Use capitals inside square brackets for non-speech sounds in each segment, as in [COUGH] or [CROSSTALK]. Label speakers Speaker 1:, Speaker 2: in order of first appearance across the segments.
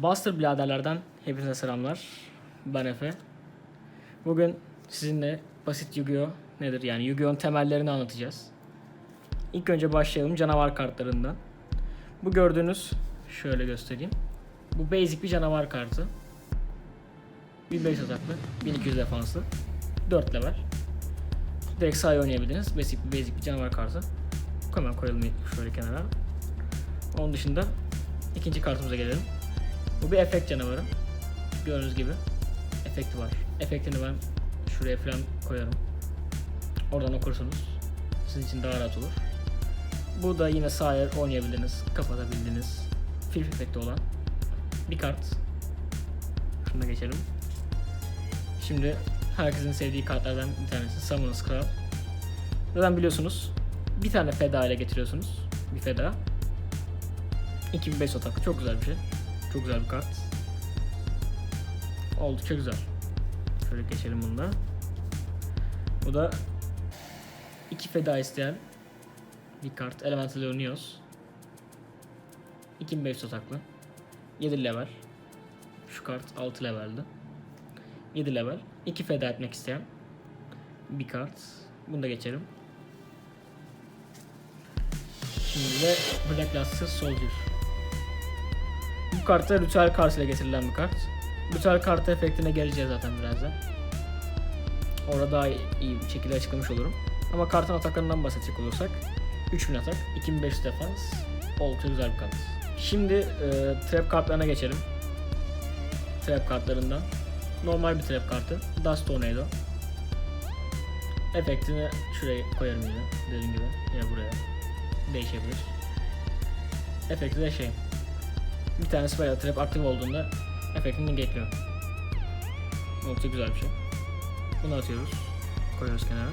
Speaker 1: Buster Biraderlerden hepinize selamlar. Ben Efe. Bugün sizinle basit Yu-Gi-Oh! nedir yani Yu-Gi-Oh'un temellerini anlatacağız. İlk önce başlayalım canavar kartlarından. Bu gördüğünüz şöyle göstereyim. Bu basic bir canavar kartı. 1500 ataklı, 1200 defanslı, 4 level. Direkt sahaya oynayabilirsiniz. Basic, basic bir canavar kartı. Hemen koyalım şöyle kenara. Onun dışında ikinci kartımıza gelelim. Bu bir efekt canavarı. Gördüğünüz gibi efekti var. Efektini ben şuraya falan koyarım. Oradan okursunuz. Sizin için daha rahat olur. Bu da yine sahaya oynayabilirsiniz, kapatabildiğiniz filf efekti olan bir kart. Şunu da geçelim. Şimdi herkesin sevdiği kartlardan bir tanesi Summoners Craft. Zaten biliyorsunuz bir tane feda ile getiriyorsunuz. Bir feda. 2500 atak. Çok güzel bir şey. Çok güzel bir kart. Oldukça güzel. Şöyle geçelim bunu da. Bu da iki feda isteyen bir kart. Elemental Leonios. 2500 ataklı. 7 level. Şu kart 6 leveldi. 7 level. 2 feda etmek isteyen bir kart. Bunu da geçelim. Şimdi de Black Luster Soldier. Bu kartta ritüel kartıyla getirilen bir kart. Ritüel kartı efektine geleceğiz zaten birazdan. Orada daha iyi bir şekilde açıklamış olurum. Ama kartın ataklarından bahsedecek olursak 3000 atak, 2500 defans, oldukça güzel bir kart. Şimdi e, trap kartlarına geçelim. Trap kartlarından. Normal bir trap kartı. Dust Tornado. Efektini şuraya koyarım yine dediğim gibi. Yine buraya. Değişebilir. Efekti de şey. Bir tane spell trap aktif olduğunda efektini negatiyor. Oldukça güzel bir şey. Bunu atıyoruz. Koyuyoruz kenara.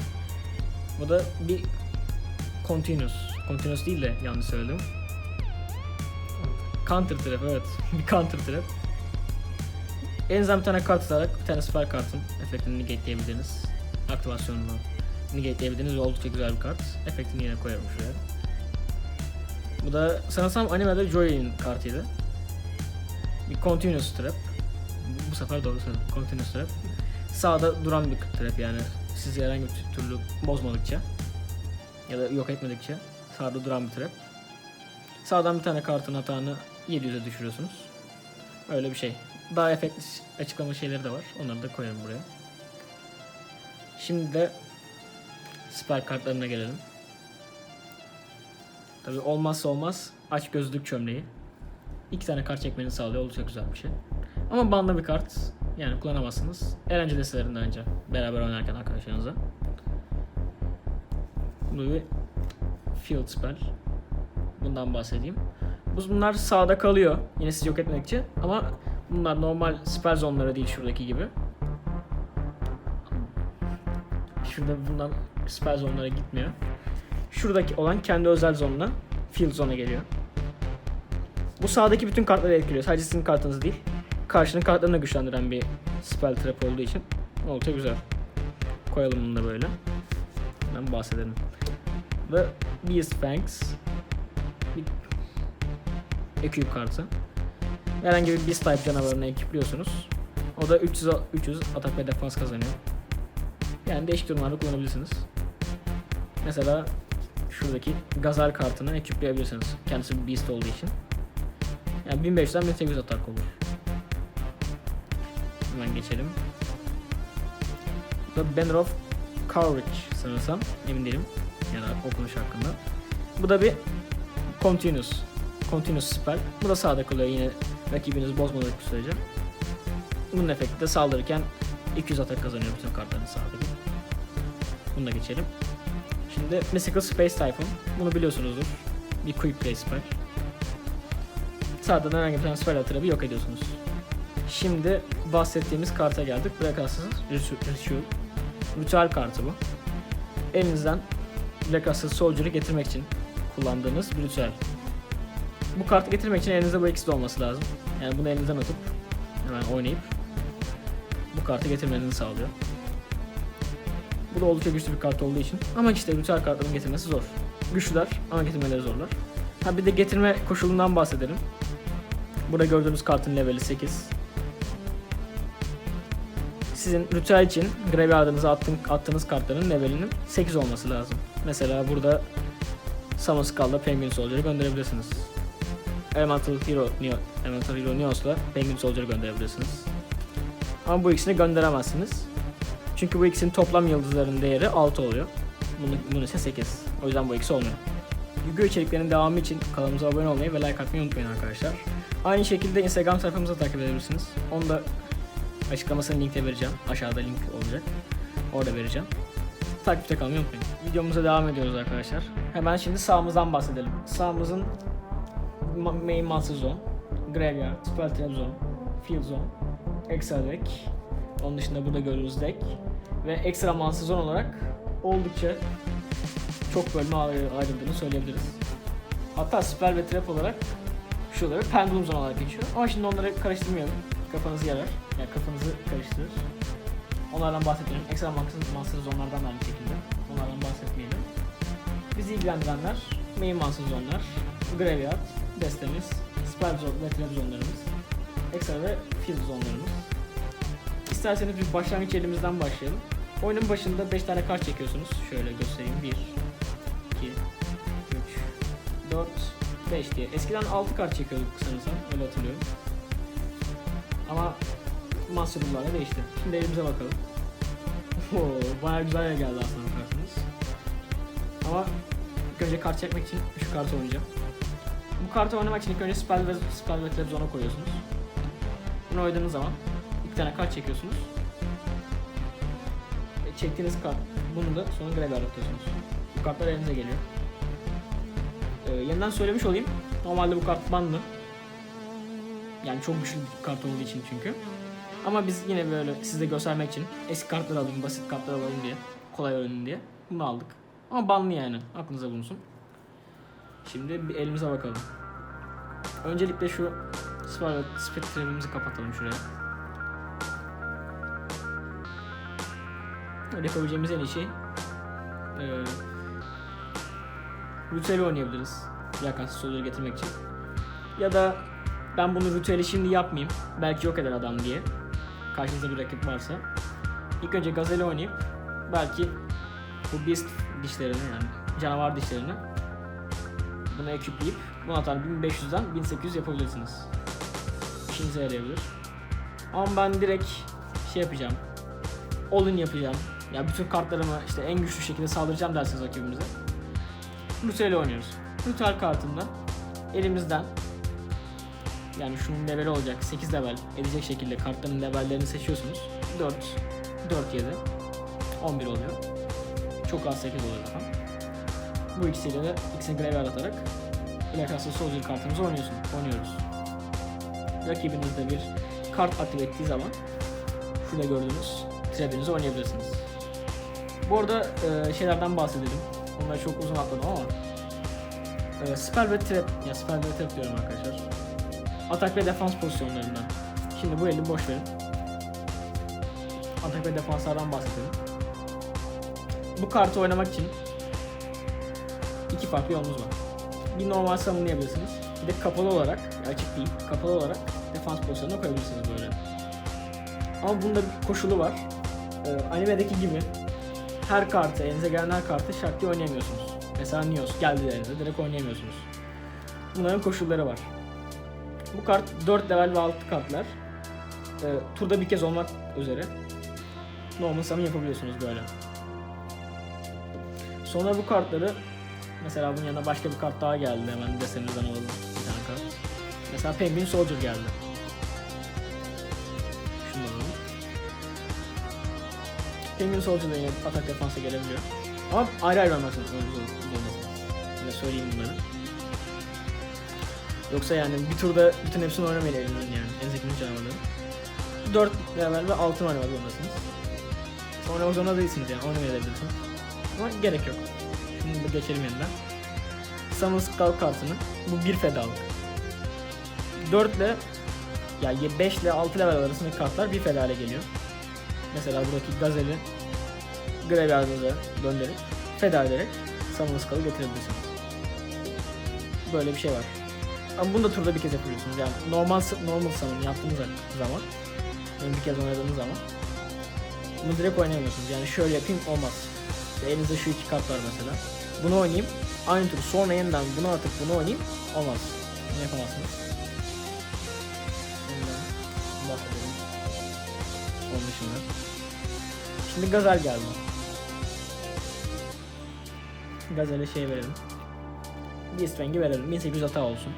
Speaker 1: Bu da bir continuous. Continuous değil de yanlış söyledim. Counter trap evet. [LAUGHS] bir counter trap. Elinize bir tane kart atarak bir tane spell kartın efektini negatileyebilirsiniz. Aktivasyonunu negatileyebilirsiniz ve oldukça güzel bir kart. Efektini yine koyarım şuraya. Bu da sanırsam animede Joy'in kartıydı. Bir continuous trap. Bu, sefer doğru söyledim. Continuous trap. Sağda duran bir trap yani. Sizi herhangi bir türlü bozmadıkça ya da yok etmedikçe sağda duran bir trap. Sağdan bir tane kartın hatağını 700'e düşürüyorsunuz. Öyle bir şey. Daha efektli açıklama şeyleri de var. Onları da koyarım buraya. Şimdi de spell kartlarına gelelim. Tabi olmazsa olmaz aç gözlük çömleği. İki tane kart çekmeni sağlıyor. Oldukça güzel bir şey. Ama bandı bir kart. Yani kullanamazsınız. Eğlence listelerinde önce. Beraber oynarken arkadaşlarınızla. Bu bir field spell. Bundan bahsedeyim. Bu bunlar sağda kalıyor. Yine siz yok etmedikçe. Ama bunlar normal spell zonları değil şuradaki gibi. Şurada bundan spell zonlara gitmiyor. Şuradaki olan kendi özel zonuna field zone'a geliyor. Bu sağdaki bütün kartları etkiliyor. Sadece sizin kartınız değil. Karşının kartlarını da güçlendiren bir spell trap olduğu için oldukça güzel. Koyalım bunu da böyle. Ben bahsedelim. Ve Beast Fangs bir ekip kartı. Herhangi bir Beast type canavarını ekipliyorsunuz. O da 300, 300 atak ve defans kazanıyor. Yani değişik durumlarda kullanabilirsiniz. Mesela şuradaki Gazar kartını ekipleyebilirsiniz. Kendisi bir Beast olduğu için. Yani 1500'den 1800 atak olur. Hemen geçelim. Bu da Banner of Courage sanırsam. Emin değilim. Yani okunuş hakkında. Bu da bir Continuous. Continuous spell. Bu da sağda kalıyor yine rakibiniz bozmadığı sürece. Bunun efekti de saldırırken 200 atak kazanıyor bütün kartların sağdaki. Bunu da geçelim. Şimdi Mystical Space Typhoon. Bunu biliyorsunuzdur. Bir quick play spell. Sağdan herhangi bir spell atıp yok ediyorsunuz. Şimdi bahsettiğimiz karta geldik. Ritual. Ritual kartı bu. Elinizden Blackass'ın Soldier'ı getirmek için kullandığınız bir ritüel. Bu kartı getirmek için elinizde bu ikisi de olması lazım. Yani bunu elinizden atıp hemen oynayıp bu kartı getirmenizi sağlıyor. Bu da oldukça güçlü bir kart olduğu için. Ama işte ritüel kartların getirmesi zor. Güçlüler ama getirmeleri zorlar. Ha bir de getirme koşulundan bahsedelim. Burada gördüğünüz kartın leveli 8. Sizin ritüel için graveyardınıza attığın, attığınız kartların levelinin 8 olması lazım. Mesela burada Summon Skull'da Penguin Soldier'ı gönderebilirsiniz. Elemental Hero, Neo, Elemental Hero Neos'la Penguin Soldier'ı gönderebilirsiniz. Ama bu ikisini gönderemezsiniz. Çünkü bu ikisinin toplam yıldızların değeri 6 oluyor. Bunun, bunun ise 8. O yüzden bu ikisi olmuyor. Yu-Gi-Oh içeriklerinin devamı için kanalımıza abone olmayı ve like atmayı unutmayın arkadaşlar. Aynı şekilde Instagram sayfamızı takip edebilirsiniz. Onu da açıklamasını linkte vereceğim. Aşağıda link olacak. Orada vereceğim. Takipte kalmayı unutmayın. Videomuza devam ediyoruz arkadaşlar. Hemen şimdi sağımızdan bahsedelim. Sağımızın ma- main master zone, graveyard, spell trap zone, field zone, extra deck. Onun dışında burada gördüğünüz deck ve ekstra master zone olarak oldukça çok bölüme ayrı- ayrıldığını söyleyebiliriz. Hatta spell ve trap olarak şuraları pendulum zone olarak geçiyor. Ama şimdi onları karıştırmayalım. Kafanızı yarar. Yani kafanızı karıştırır. Onlardan bahsetmeyelim. Ekstra master, master zonelardan da aynı şekilde. Onlardan bahsetmeyelim. Bizi ilgilendirenler main master zone'lar, graveyard, destemiz, spell zone ve trap zone'larımız, ekstra ve field zone'larımız. İsterseniz bir başlangıç elimizden başlayalım. Oyunun başında 5 tane kart çekiyorsunuz. Şöyle göstereyim. 1, 2, 3, 4, 5 diye. Eskiden 6 kart çekiyorduk sanırsam. Öyle hatırlıyorum. Ama Master Rule'larla değişti. Şimdi elimize bakalım. [LAUGHS] Oo, bayağı güzel geldi aslında kartımız. Ama ilk önce kart çekmek için şu kartı oynayacağım. Bu kartı oynamak için ilk önce spell ve spell ve trap zone'a koyuyorsunuz. Bunu oynadığınız zaman iki tane kart çekiyorsunuz. E, çektiğiniz kart bunu da sonra graveyard atıyorsunuz. Bu kartlar elinize geliyor. Ee, yeniden söylemiş olayım. Normalde bu kart banlı. Yani çok güçlü bir kart olduğu için çünkü. Ama biz yine böyle size göstermek için eski kartlar alayım, basit kartlar alalım diye, kolay öğrenin diye bunu aldık. Ama banlı yani, aklınıza bulunsun. Şimdi bir elimize bakalım. Öncelikle şu spektrumimizi kapatalım şuraya. Öyle yapabileceğimiz en iyi şey eee ritüeli oynayabiliriz. Yakansız soruları getirmek için. Ya da ben bunu ritüeli şimdi yapmayayım. Belki yok eder adam diye. Karşınızda bir rakip varsa. İlk önce gazeli oynayıp belki bu beast dişlerini yani canavar dişlerini buna ekipleyip bunu atar 1500'den 1800 yapabilirsiniz. İşinize yarayabilir. Ama ben direkt şey yapacağım. All-in yapacağım. Ya bütün kartlarımı işte en güçlü şekilde saldıracağım dersiniz rakibimize. Ritüel oynuyoruz. Ritüel kartında elimizden yani şunun leveli olacak 8 level edecek şekilde kartların levellerini seçiyorsunuz. 4, 4, 7, 11 oluyor. Çok az 8 oluyor rakam. Bu ikisiyle de ikisini graveyard atarak Plakaslı Soldier kartımızı oynuyorsun, oynuyoruz. Rakibiniz de bir kart aktif ettiği zaman şurada gördüğünüz trebinizi oynayabilirsiniz. Bu arada e, şeylerden bahsedelim. Onları çok uzun atladım ama e, spell ve trap, ya spell ve trap diyorum arkadaşlar. Atak ve defans pozisyonlarından. Şimdi bu eli boş verin. Atak ve defanslardan bahsedelim. Bu kartı oynamak için iki farklı yolunuz var. Bir normal summonlayabilirsiniz. Bir de kapalı olarak, açık değil, kapalı olarak defans pozisyonuna koyabilirsiniz böyle. Ama bunda bir koşulu var. Ee, animedeki gibi her kartı, elinize gelen her kartı şart diye oynayamıyorsunuz. Mesela Nios geldi elinize direkt oynayamıyorsunuz. Bunların koşulları var. Bu kart 4 level ve 6 kartlar. Ee, turda bir kez olmak üzere normal summon yapabiliyorsunuz böyle. Sonra bu kartları mesela bunun yanına başka bir kart daha geldi. Hemen desenizden alalım bir tane kart. Mesela Penguin Soldier geldi. Şunu alalım. Penguin Soldier da yine atak defansa gelebiliyor. Ama ayrı ayrı oynamak zorundasınız. Söyleyeyim bunları. Yoksa yani bir turda bütün hepsini oynamayın elinden yani. En zekinin canavarları. 4 level ve altın oynamak zorundasınız. Sonra o zaman değilsiniz yani oynamayabilirsiniz. Ama gerek yok. Şimdi bir geçelim yeniden. Summon Skull kartını. Bu bir fedalık. 4 ile ya 5 ile 6 level arasındaki kartlar bir feda ile geliyor. Mesela buradaki Gazeli Graveyard'ınıza gönderip feda ederek Summon Skull'ı getirebilirsiniz. Böyle bir şey var. Ama bunu da turda bir kez yapıyorsunuz. Yani normal normal summon yaptığınız zaman yani bir kez oynadığınız zaman bunu direkt oynayamıyorsunuz. Yani şöyle yapayım olmaz. İşte elinizde şu iki kart var mesela. Bunu oynayayım. Aynı tur sonra yeniden bunu atıp bunu oynayayım. Olmaz. Bunu yapamazsınız. Bahsedelim. Onun dışında. Şimdi gazel geldi. Gazel'e şey verelim. Bir rengi verelim. 1800 hata olsun.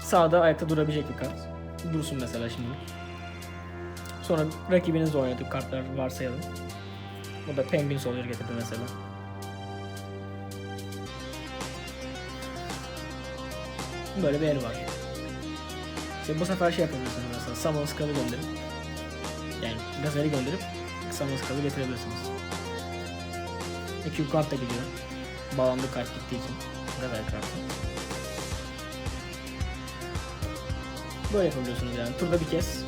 Speaker 1: Sağda ayakta durabilecek bir kart. Dursun mesela şimdi. Sonra rakibinizle oynadığı kartlar varsayalım. Bu da Penguin Soldier getirdi mesela. Böyle bir el var. İşte bu sefer şey yapabilirsiniz mesela Summon Skull'ı gönderip yani Gazel'i gönderip Summon Skull'ı getirebilirsiniz. İki kart da gidiyor. Bağlandı kart gittiği için. Gazel kartı. Böyle yapabiliyorsunuz yani. Turda bir kez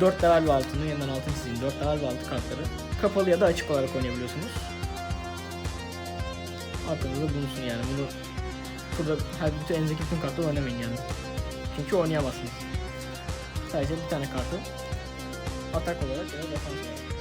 Speaker 1: 4 level ve altını yeniden altın çizeyim. 4 level ve altı kartları kapalı ya da açık olarak oynayabiliyorsunuz. Aklınızda bulunsun yani. Bunu turda her bütün elinizdeki bütün kartları oynamayın yani. Çünkü oynayamazsınız. Sadece bir tane kartı atak olarak ya da defans olarak.